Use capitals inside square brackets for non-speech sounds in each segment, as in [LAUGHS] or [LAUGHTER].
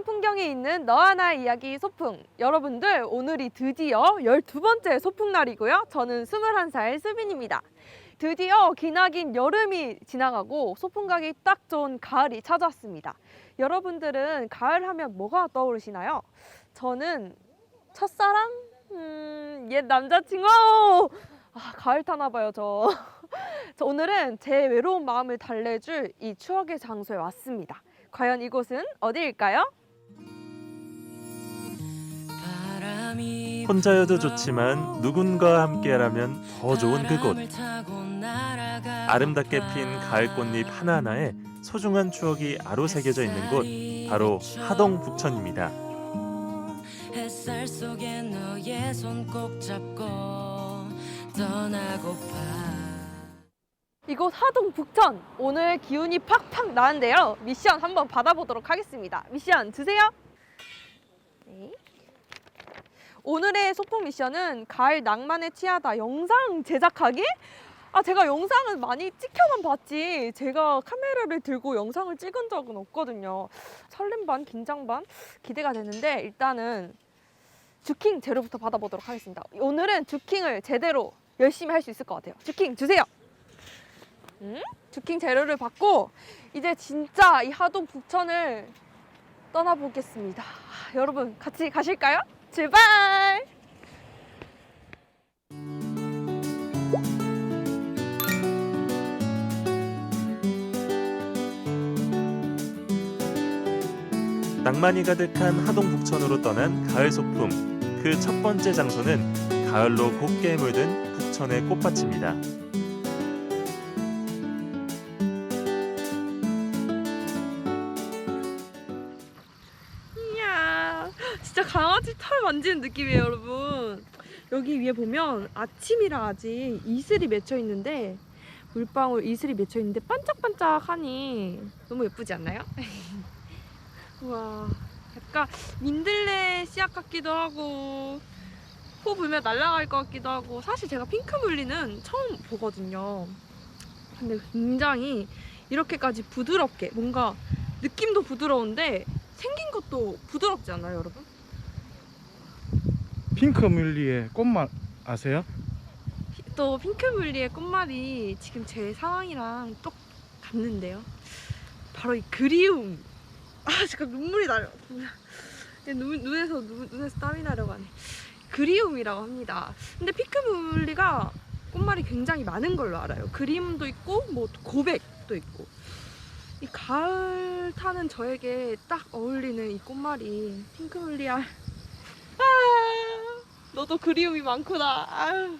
아름다운 풍경이 있는 너와 나의 이야기 소풍. 여러분들, 오늘이 드디어 12번째 소풍날이고요. 저는 21살 수빈입니다. 드디어 기나긴 여름이 지나가고 소풍 가기 딱 좋은 가을이 찾아왔습니다. 여러분들은 가을 하면 뭐가 떠오르시나요? 저는 첫사랑? 음, 옛 남자친구! 아, 가을 타나 봐요, 저. [LAUGHS] 저 오늘은 제 외로운 마음을 달래줄 이 추억의 장소에 왔습니다. 과연 이곳은 어디일까요? 혼자여도 좋지만 누군가와 함께라면 더 좋은 그곳. 아름답게 핀 가을 꽃잎 하나하나에 소중한 추억이 아로 새겨져 있는 곳 바로 하동 북천입니다. 이곳 하동 북천. 오늘 기운이 팍팍 나는데요. 미션 한번 받아보도록 하겠습니다. 미션 주세요. 네. 오늘의 소풍 미션은 가을 낭만에 취하다 영상 제작하기? 아, 제가 영상은 많이 찍혀만 봤지. 제가 카메라를 들고 영상을 찍은 적은 없거든요. 설렘 반, 긴장 반 기대가 되는데 일단은 주킹 재료부터 받아보도록 하겠습니다. 오늘은 주킹을 제대로 열심히 할 수 있을 것 같아요. 주킹 주세요. 음? 주킹 재료를 받고 이제 진짜 이 하동 북천을 떠나보겠습니다. 아, 여러분 같이 가실까요? 출발! 낭만이 가득한 하동 북천으로 떠난 가을 소풍. 그 첫 번째 장소는 가을로 곱게 물든 북천의 꽃밭입니다. 털 만지는 느낌이에요, 여러분. 여기 위에 보면 아침이라 아직 이슬이 맺혀 있는데 물방울 이슬이 맺혀 있는데 반짝반짝하니 너무 예쁘지 않나요? [LAUGHS] 와, 약간 민들레 씨앗 같기도 하고 호 불면 날아갈 것 같기도 하고 사실 제가 핑크뮬리는 처음 보거든요. 근데 굉장히 이렇게까지 부드럽게 뭔가 느낌도 부드러운데 생긴 것도 부드럽지 않나요, 여러분? 핑크뮬리의 꽃맛 아세요? 피- 또 핑크뮬리의 꽃말이 지금 제 상황이랑 똑 같는데요. 바로 이 그리움. 아, 잠깐 눈물이 나려. 눈, 눈에서 눈, 눈에서 땀이 나려고 하네. 그리움이라고 합니다. 근데 핑크뮬리가 꽃말이 굉장히 많은 걸로 알아요. 그리움도 있고 뭐 고백도 있고. 이 가을 타는 저에게 딱 어울리는 이 꽃말이 핑크뮬리야. 아, 너도 그리움이 많구나. 아유.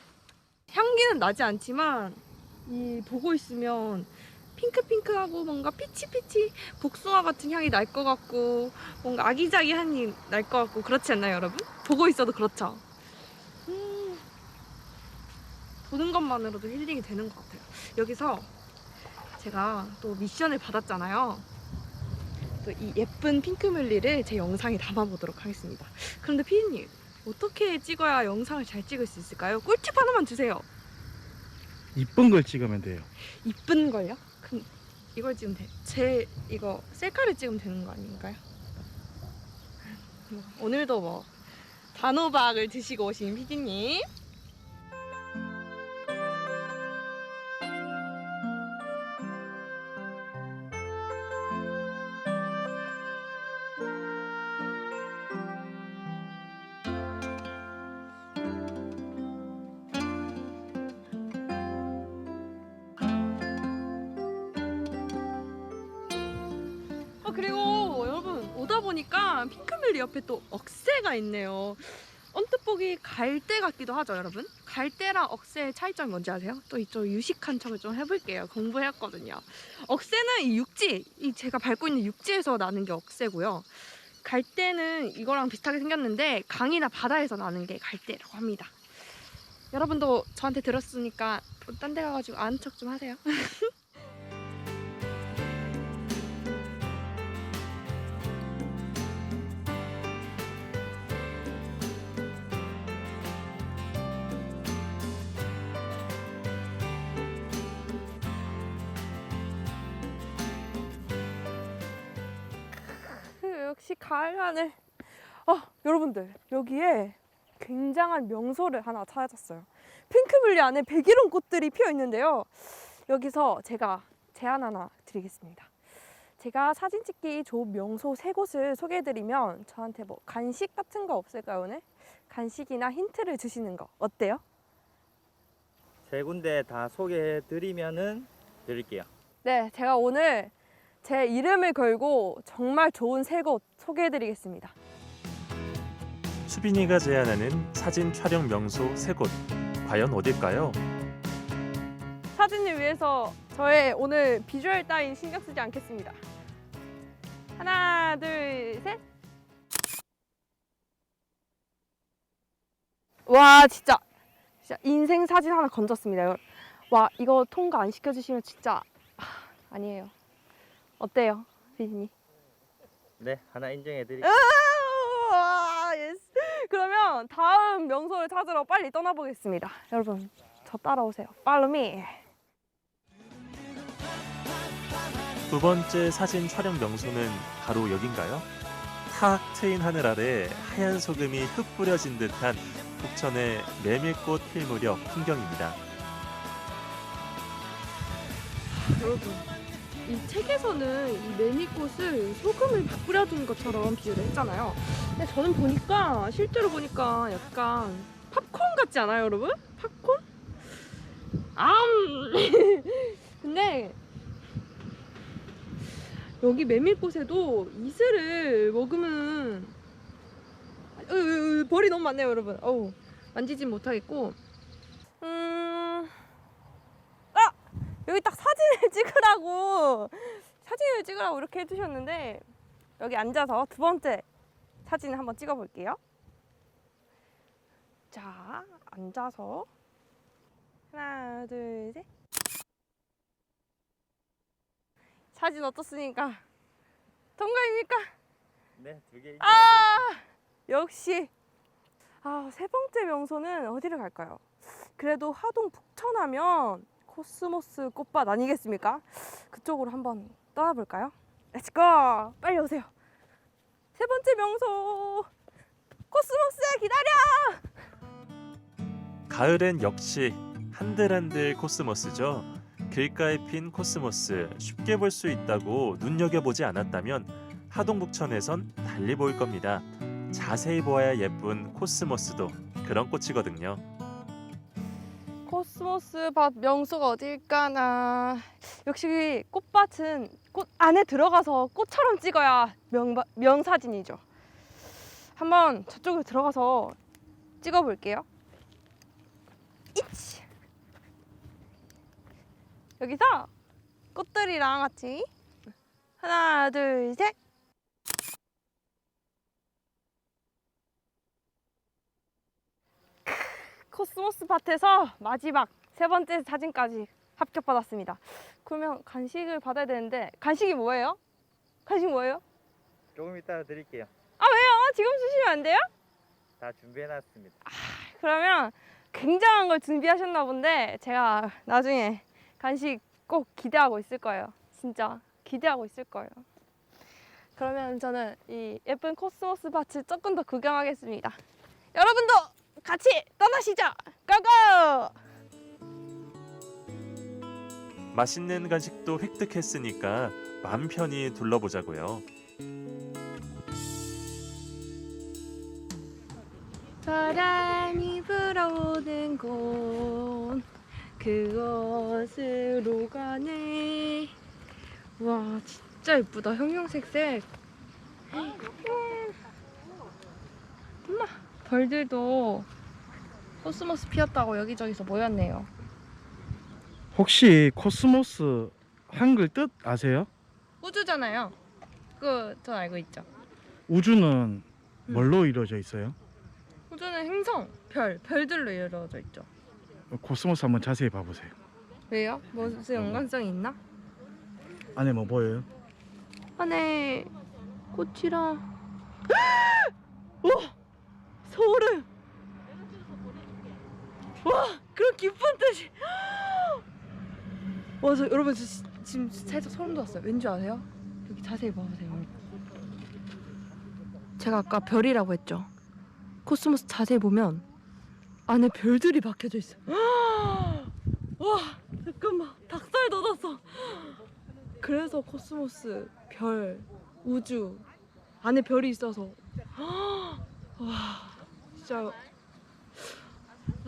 향기는 나지 않지만 이 보고 있으면 핑크핑크하고 뭔가 피치피치 복숭아 같은 향이 날 것 같고 뭔가 아기자기한 향이 날 것 같고 그렇지 않나요 여러분? 보고 있어도 그렇죠. 음, 보는 것만으로도 힐링이 되는 것 같아요. 여기서 제가 또 미션을 받았잖아요. 또 이 예쁜 핑크뮬리를 제 영상에 담아보도록 하겠습니다. 그런데 피디님 어떻게 찍어야 영상을 잘 찍을 수 있을까요? 꿀팁 하나만 주세요. 이쁜 걸 찍으면 돼요. 이쁜 걸요? 그럼 이걸 찍으면 돼. 제 이거 셀카를 찍으면 되는 거 아닌가요? [LAUGHS] 뭐, 오늘도 뭐 단호박을 드시고 오신 피디님. 그리고 여러분 오다 보니까 핑크뮬리 옆에 또 억새가 있네요. 언뜻 보기 갈대 같기도 하죠, 여러분. 갈대랑 억새의 차이점이 뭔지 아세요? 또 이쪽 유식한 척을 좀 해볼게요. 공부했거든요. 억새는 이 육지, 이 제가 밟고 있는 육지에서 나는 게 억새고요. 갈대는 이거랑 비슷하게 생겼는데 강이나 바다에서 나는 게 갈대라고 합니다. 여러분도 저한테 들었으니까 딴 데 가가지고 아는 척 좀 하세요. [LAUGHS] 역시 가을 하늘. 아, 여러분들 여기에 굉장한 명소를 하나 찾았어요. 핑크블리 안에 백일홍 꽃들이 피어 있는데요. 여기서 제가 제안 하나 드리겠습니다. 제가 사진 찍기 좋은 명소 세 곳을 소개해드리면 저한테 뭐 간식 같은 거 없을까요 오늘? 간식이나 힌트를 주시는 거 어때요? 세 군데 다 소개해 드리면은 드릴게요. 네, 제가 오늘 제 이름을 걸고 정말 좋은 세곳 소개해드리겠습니다. 수빈이가 제안하는 사진 촬영 명소 세 곳 과연 어딜까요? 사진을 위해서 저의 오늘 비주얼 따윈 신경 쓰지 않겠습니다. 하나, 둘, 셋. 와, 진짜, 진짜 인생 사진 하나 건졌습니다. 여러분. 와, 이거 통과 안 시켜주시면 진짜 아, 아니에요. 어때요, 비진이? 네, 하나 인정해 드릴게요. 아, 예스. 그러면 다음 명소를 찾으러 빨리 떠나보겠습니다. 여러분, 저 따라오세요. Follow me. 두 번째 사진 촬영 명소는 바로 여긴가요? 탁 트인 하늘 아래 하얀 소금이 흙 뿌려진 듯한 북천의 메밀꽃 필 무렵 풍경입니다. 여러분, 이 책에서는 이 매미꽃을 소금을 막 뿌려둔 것처럼 비유를 했잖아요. 근데 저는 보니까 실제로 보니까 약간 팝콘 같지 않아요, 여러분? 팝콘? 암. [LAUGHS] 근데 여기 메밀꽃에도 이슬을 먹으면 으, 으, 으, 벌이 너무 많네요, 여러분. 어우, 만지진 못하겠고. 음. 아! 여기 딱 사진을 찍으라고 사진을 찍으라고 이렇게 해주셨는데 여기 앉아서 두 번째 사진을 한번 찍어 볼게요. 자, 앉아서 하나, 둘, 셋. 사진 어떻습니까? 통과입니까? 네, 두 개. 아, 역시. 아, 세 번째 명소는 어디를 갈까요? 그래도 하동 북천하면 코스모스 꽃밭 아니겠습니까? 그쪽으로 한번 떠나볼까요? 렛츠고! 빨리 오세요. 세 번째 명소! 코스모스야 기다려! 가을엔 역시 한들한들 코스모스죠. 길가에 핀 코스모스 쉽게 볼 수 있다고 눈여겨보지 않았다면 하동북천에선 달리 보일 겁니다. 자세히 보아야 예쁜 코스모스도 그런 꽃이거든요. 코스모스 밭 명소가 어딜까나. 역시 꽃밭은 꽃 안에 들어가서 꽃처럼 찍어야 명, 명사진이죠. 한번 저쪽으로 들어가서 찍어 볼게요. 이치. 여기서 꽃들이랑 같이 하나, 둘, 셋. 코스모스 밭에서 마지막 세 번째 사진까지 합격받았습니다. 그러면 간식을 받아야 되는데 간식이 뭐예요? 간식 뭐예요? 조금 이따 드릴게요. 아 왜요? 지금 주시면 안 돼요? 다 준비해 놨습니다. 그러면 굉장한 걸 준비하셨나 본데 제가 나중에 간식 꼭 기대하고 있을 거예요. 진짜 기대하고 있을 거예요. 그러면 저는 이 예쁜 코스모스 밭을 조금 더 구경하겠습니다. 여러분도 같이 떠나시죠. 고고! 맛있는 간식도 획득했으니까 맘 편히 둘러보자고요. 바람이 불어오는 곳 그곳으로 가네. 와 진짜 예쁘다. 형형색색. 엄마 벌들도 코스모스 피었다고 여기저기서 모였네요 혹시 코스모스 한글 뜻 아세요? 우주잖아요 그거 전 알고 있죠 우주는 뭘로 이루어져 있어요? 우주는 행성, 별, 별들로 이루어져 있죠 코스모스 한번 자세히 봐보세요. 왜요? 무슨 연관성이 있나? 안에 뭐 보여요? 안에 꽃이랑 와 소름 와 그런 기쁜 뜻이 [GASPS] 와 저 여러분 저 지- 지금 살짝 소름 돋았어요 왠지 아세요? 여기 자세히 봐보세요 여러분 제가 아까 별이라고 했죠. 코스모스 자세히 보면 안에 별들이 박혀져 있어. [GASPS] 와 잠깐만 닭살 돋았어. 그래서 코스모스 별 우주 안에 별이 있어서 [GASPS] 와 진짜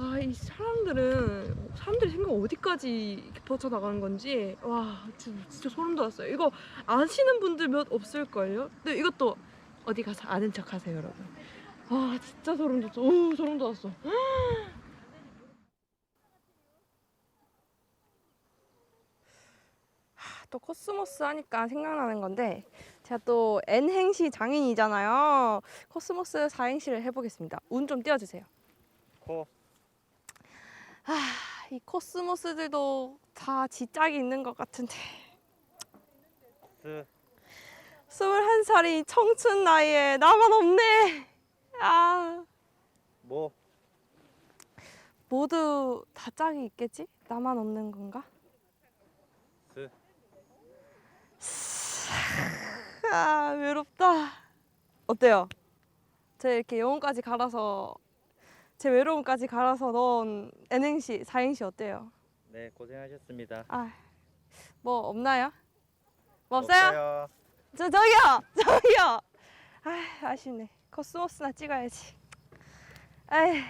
아이 사람들은 사람들이 생각 어디까지 이렇게 뻗쳐나가는 건지 와 진짜, 진짜 소름 돋았어요. 이거 아시는 분들 몇 없을걸요? 근데 이것도 어디 가서 아는 척 하세요 여러분. 아 진짜 소름 돋았어. 오 소름 돋았어. 또 코스모스 하니까 생각나는 건데 제가 또 N행시 장인이잖아요. 코스모스 4행시를 해보겠습니다. 운 좀 띄워주세요. 코, 아, 이 코스모스들도 다 지짝이 있는 것 같은데 스, 21살이 청춘 나이에 나만 없네. 아, 모, 모두 다 짝이 있겠지? 나만 없는 건가? 스. 아, 외롭다. 어때요? 제 이렇게 영혼까지 갈아서 제 외로움까지 갈아서 넣은 N행시, 4행시 어때요? 네, 고생하셨습니다. 아, 뭐 없나요? 뭐 없어요? 없어요. 저 저기요, [LAUGHS] 저기요. 아, 아쉽네. 코스모스나 찍어야지. 에이.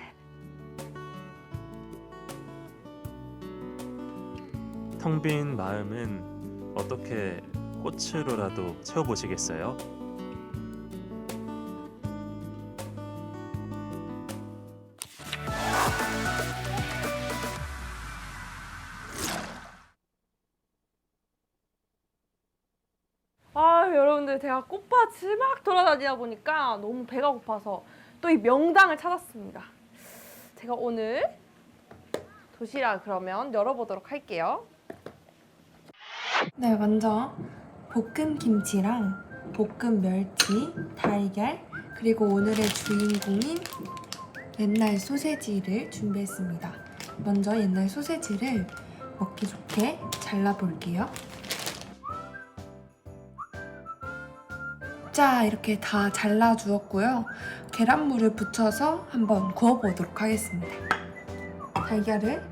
텅 빈 마음은 어떻게 꽃으로라도 채워보시겠어요? 제가 꽃밭을 막 돌아다니다 보니까 너무 배가 고파서 또 이 명당을 찾았습니다. 제가 오늘 도시락 그러면 열어보도록 할게요. 네, 먼저 볶음 김치랑 볶음 멸치, 달걀 그리고 오늘의 주인공인 옛날 소세지를 준비했습니다. 먼저 옛날 소세지를 먹기 좋게 잘라볼게요. 자 이렇게 다 잘라 주었고요. 계란물을 붙여서 한번 구워 보도록 하겠습니다. 달걀을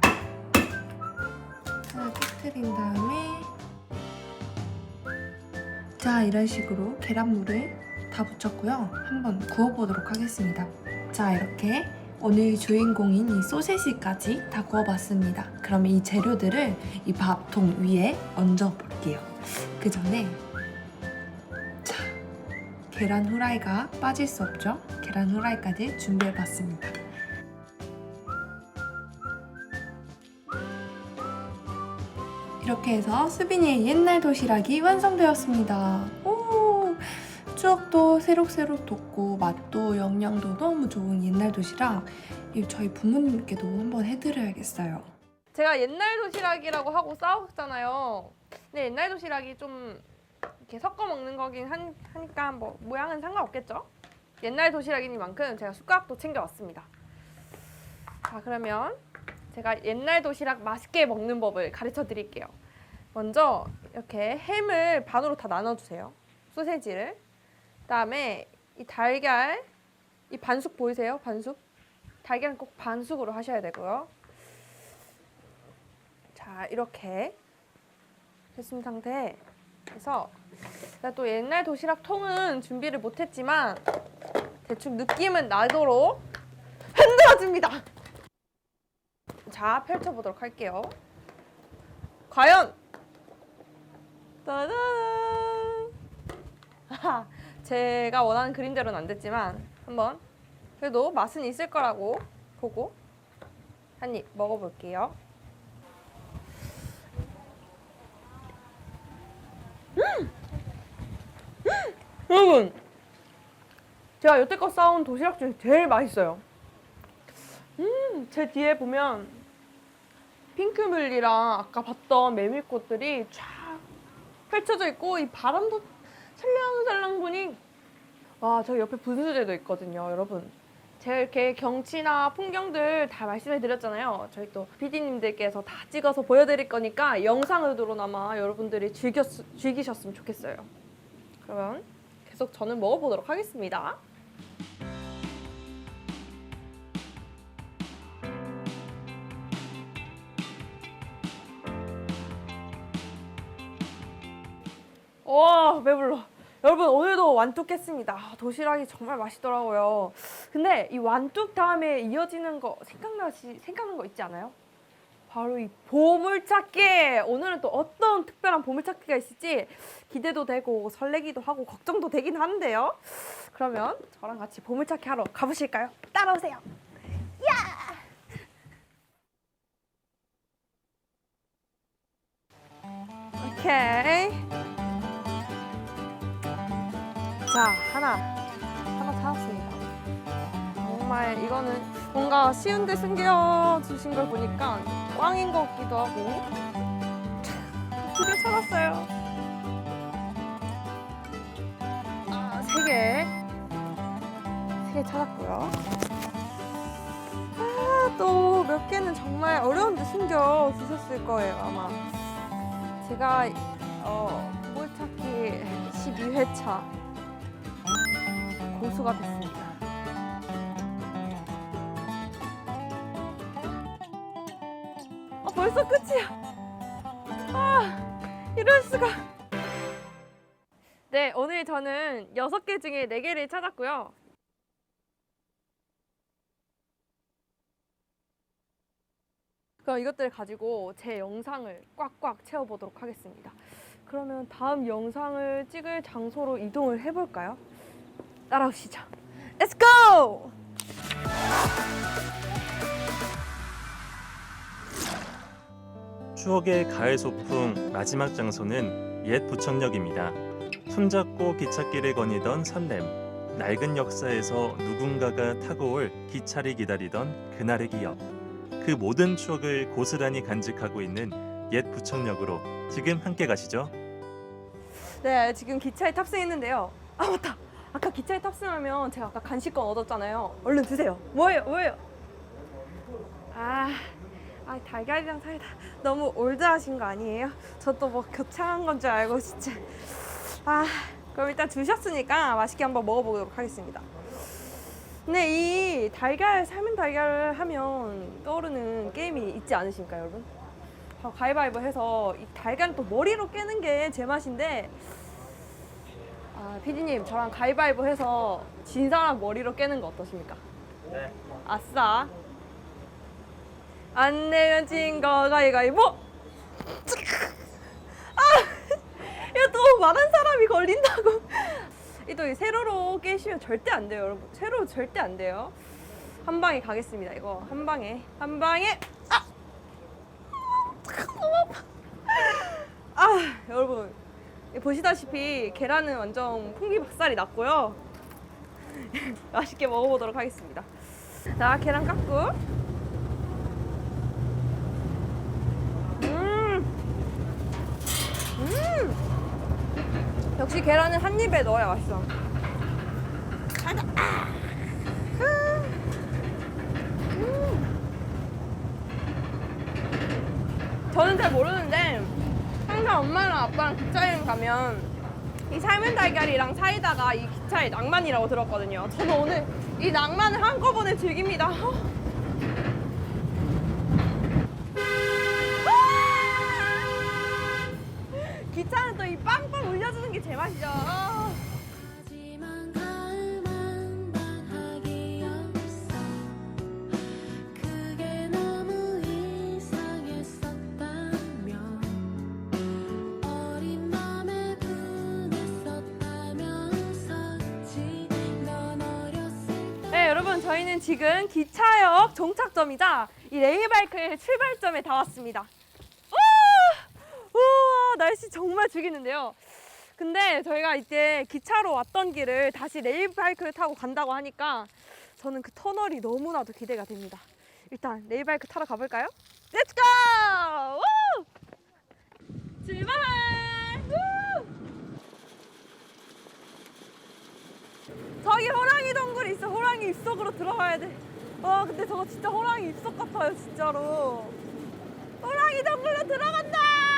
하나 깨뜨린 다음에 자 이런 식으로 계란물을 다 붙였고요. 한번 구워 보도록 하겠습니다. 자 이렇게 오늘 주인공인 이 소세지까지 다 구워봤습니다. 그러면 이 재료들을 이 밥통 위에 얹어 볼게요. 그 전에 자 계란 후라이가 빠질 수 없죠. 계란 후라이까지 준비해봤습니다. 이렇게 해서 수빈이의 옛날 도시락이 완성되었습니다. 오, 추억도 새록새록 돋고 맛도 영양도 너무 좋은 옛날 도시락. 이 저희 부모님께도 한번 해드려야겠어요. 제가 옛날 도시락이라고 하고 싸웠잖아요. 근데 옛날 도시락이 좀 이렇게 섞어 먹는 거긴 한- 하니까 뭐 모양은 상관없겠죠? 옛날 도시락이니만큼 제가 숟가락도 챙겨왔습니다. 자 그러면 제가 옛날 도시락 맛있게 먹는 법을 가르쳐 드릴게요. 먼저 이렇게 햄을 반으로 다 나눠주세요. 소세지를. 그 다음에 이 달걀 이 반숙 보이세요? 반숙? 달걀은 꼭 반숙으로 하셔야 되고요. 자 이렇게 됐은 상태에 그래서 제가 또 옛날 도시락 통은 준비를 못했지만 대충 느낌은 나도록 흔들어줍니다. 자 펼쳐보도록 할게요. 과연 따단 [LAUGHS] 제가 원하는 그림대로는 안 됐지만 한번 그래도 맛은 있을 거라고 보고 한 입 먹어볼게요. 여러분 제가 여태껏 싸온 도시락 중에 제일 맛있어요. 음제 뒤에 보면 핑크뮬리랑 아까 봤던 메밀꽃들이 쫙 펼쳐져 있고 이 바람도 살랑살랑 부니 와 저기 옆에 분수대도 있거든요 여러분. 제가 이렇게 경치나 풍경들 다 말씀해 드렸잖아요. 저희 또 PD님들께서 다 찍어서 보여드릴 거니까 영상으로나마 여러분들이 즐겼, 즐기셨으면 좋겠어요. 그러면 계속 저는 먹어보도록 하겠습니다. 와 배불러. 여러분 오늘도 완뚝 했습니다. 아, 도시락이 정말 맛있더라고요. 근데 이 완뚝 다음에 이어지는 거 생각나시 생각나는 거 있지 않아요? 바로 이 보물찾기. 오늘은 또 어떤 특별한 보물찾기가 있을지 기대도 되고 설레기도 하고 걱정도 되긴 하는데요. 그러면 저랑 같이 보물찾기 하러 가보실까요? 따라오세요. 야! 오케이. 자 하나 하나 찾았습니다. 정말 이거는 뭔가 쉬운데 숨겨주신 걸 보니까 꽝인 것 같기도 하고 드디어 찾았어요. 아, 세 개. 세 개 찾았고요. 아, 또 몇 개는 정말 어려운데 숨겨 주셨을 거예요, 아마. 제가 어, 보물찾기 12회차 [LAUGHS] 고수가 됐습니 벌써 끝이야. 아, 이럴 수가. 네, 오늘 저는 여섯 개 중에 네 개를 찾았고요. 그럼 이것들을 가지고 제 영상을 꽉꽉 채워보도록 하겠습니다. 그러면 다음 영상을 찍을 장소로 이동을 해볼까요? 따라오시죠. Let's go! 추억의 가을 소풍 마지막 장소는 옛 부천역입니다. 손잡고 기찻길을 거니던 설렘, 낡은 역사에서 누군가가 타고 올 기차를 기다리던 그날의 기억. 그 모든 추억을 고스란히 간직하고 있는 옛 부천역으로 지금 함께 가시죠. 네, 지금 기차에 탑승했는데요. 아, 맞다. 아까 기차에 탑승하면 제가 아까 간식권 얻었잖아요. 얼른 드세요. 뭐예요? 뭐예요? 아, 아 달걀이랑 사이다. 너무 올드하신 거 아니에요? 저 또 뭐 교차한 건 줄 알고 진짜. 아, 그럼 일단 주셨으니까 맛있게 한번 먹어보도록 하겠습니다. 근데 이 달걀 삶은 달걀을 하면 떠오르는 게임이 있지 않으십니까, 여러분? 바로 가위바위보 해서 이 달걀은 또 머리로 깨는 게 제 맛인데 아, 피디님 저랑 가위바위보 해서 진 사람 머리로 깨는 거 어떠십니까? 네. 아싸 안 내면 진거 가위바위보. 아 이거 또 많은 사람이 걸린다고. 이또 세로로 깨시면 절대 안 돼요 여러분. 세로 절대 안 돼요. 한 방에 가겠습니다 이거. 한 방에. 한 방에. 아! 너무 아파 아 여러분. 보시다시피 계란은 완전 풍기박살이 났고요. 맛있게 먹어보도록 하겠습니다. 자, 계란 깎고. 음, 음. 역시 계란은 한 입에 넣어야 맛있어. 가자. 아. 음. 저는 잘 모르는데 항상 엄마랑 아빠랑 기차 여행 가면 이 삶은 달걀이랑 사이다가 이 기차의 낭만이라고 들었거든요. 저는 오늘 이 낭만을 한꺼번에 즐깁니다. 어. 기차는 또 이 빵빵 울려주는 게 제맛이죠. 어. 하지만 가을만 방학이 없어 그게 너무 이상했었다면 어린 맘에 분했었다면서지 넌 어렸을 때 네, 여러분 저희는 지금 기차역 종착점이자 이 레일바이크의 출발점에 다 왔습니다. 우와! 우와, 날씨 정말 죽이는데요. 근데 저희가 이제 기차로 왔던 길을 다시 레일바이크를 타고 간다고 하니까 저는 그 터널이 너무나도 기대가 됩니다. 일단 레일바이크 타러 가볼까요? 렛츠 고! 우! 출발! 우! 저기 호랑이 동굴이 있어. 호랑이 입속으로 들어가야 돼. 와, 근데 저거 진짜 호랑이 입속 같아요, 진짜로. 호랑이 동굴로 들어간다!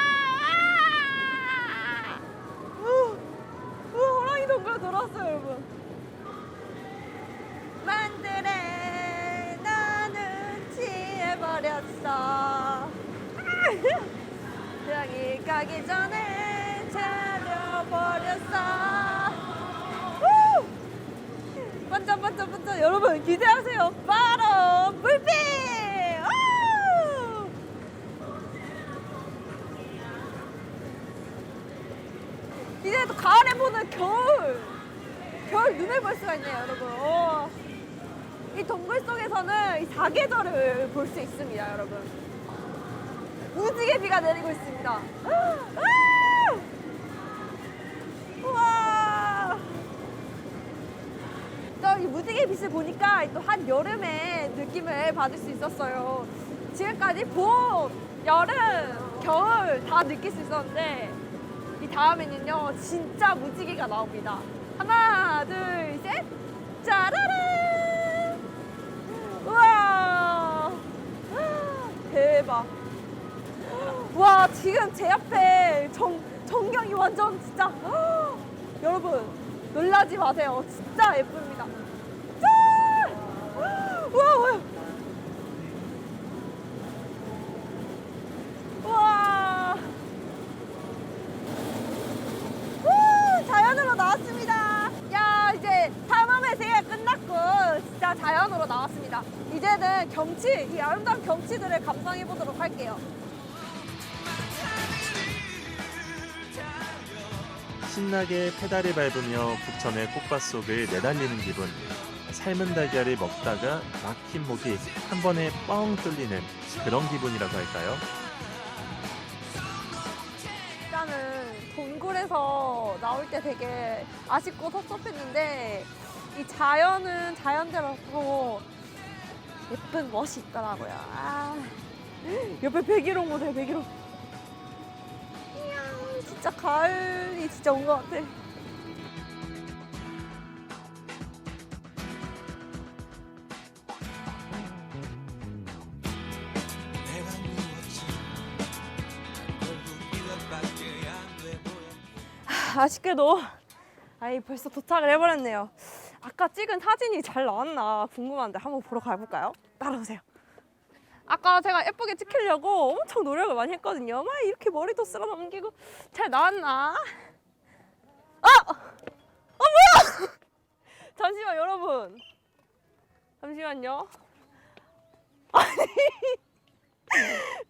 가기 전에 찾아버렸어. 우! 반짝반짝반짝 여러분 기대하세요. 바로 불빛! 우! 이제 또 가을에 보는 겨울. 겨울 눈을 볼 수가 있네요 여러분. 어. 이 동굴 속에서는 이 사계절을 볼 수 있습니다 여러분. 무지개 비가 내리고 있습니다 아! 우와! 또이 무지개 빛을 보니까 또 한 여름의 느낌을 받을 수 있었어요. 지금까지 봄, 여름, 겨울 다 느낄 수 있었는데 이 다음에는요 진짜 무지개가 나옵니다. 하나 둘 셋. 짜라란 우와! 대박 와 지금 제 앞에 정, 전경이 완전 진짜 여러분 놀라지 마세요. 진짜 예쁩니다. 끝났고 진짜 자연으로 나왔습니다. 이제는 경치, 이 아름다운 경치들을 감상해 보도록 할게요. 신나게 페달을 밟으며 북천의 꽃밭 속을 내달리는 기분. 삶은 달걀을 먹다가 막힌 목이 한 번에 뻥 뚫리는 그런 기분이라고 할까요? 일단은 동굴에서 나올 때 되게 아쉽고 섭섭했는데 이 자연은 자연대로 예쁜 멋이 있더라고요. 아, 옆에 백일홍 모델 백일홍. 진짜 가을이 진짜 온 것 같아. 아쉽게도 아이 벌써 도착을 해버렸네요. 아까 찍은 사진이 잘 나왔나 궁금한데 한번 보러 가볼까요? 따라오세요. 아까 제가 예쁘게 찍히려고 엄청 노력을 많이 했거든요. 막 이렇게 머리도 쓸어 넘기고 잘 나왔나? 아! 어 뭐야? [LAUGHS] 잠시만 여러분. 잠시만요. [LAUGHS] 아니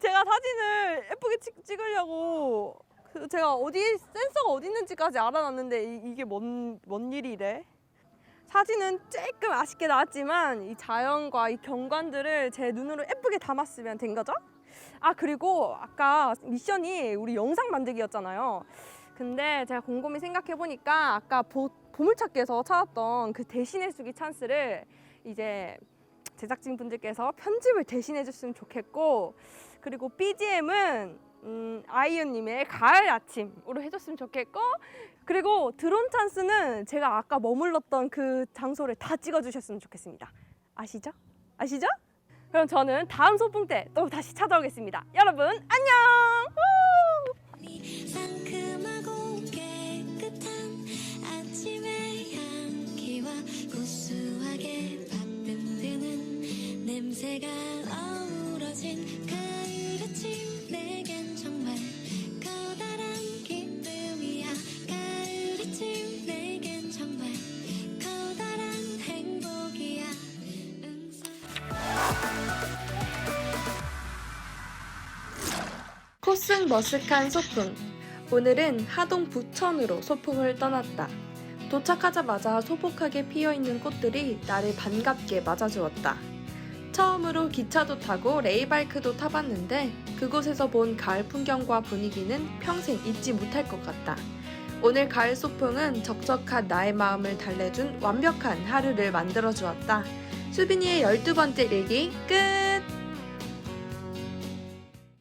제가 사진을 예쁘게 찍, 찍으려고 그 제가 어디 센서가 어디 있는지까지 알아놨는데 이, 게 뭔 뭔 일이래? 사진은 조금 아쉽게 나왔지만 이 자연과 이 경관들을 제 눈으로 예쁘게 담았으면 된 거죠. 아 그리고 아까 미션이 우리 영상 만들기였잖아요. 근데 제가 곰곰이 생각해 보니까 아까 보, 보물찾기에서 찾았던 그 대신해 주기 찬스를 이제 제작진 분들께서 편집을 대신해 줬으면 좋겠고 그리고 BGM은 음, 아이유님의 가을 아침으로 해줬으면 좋겠고 그리고 드론 찬스는 제가 아까 머물렀던 그 장소를 다 찍어주셨으면 좋겠습니다. 아시죠? 아시죠? 그럼 저는 다음 소풍 때 또 다시 찾아오겠습니다. 여러분 안녕! 우! 상큼하고 깨끗한 아침의 향기와 고소하게 바쁜 냄새가 코스 머스칸 소풍. 오늘은 하동 부천으로 소풍을 떠났다. 도착하자마자 소복하게 피어있는 꽃들이 나를 반갑게 맞아주었다. 처음으로 기차도 타고 레이바이크도 타봤는데 그곳에서 본 가을 풍경과 분위기는 평생 잊지 못할 것 같다. 오늘 가을 소풍은 적적한 나의 마음을 달래준 완벽한 하루를 만들어 주었다. 수빈이의 12번째 일기 끝!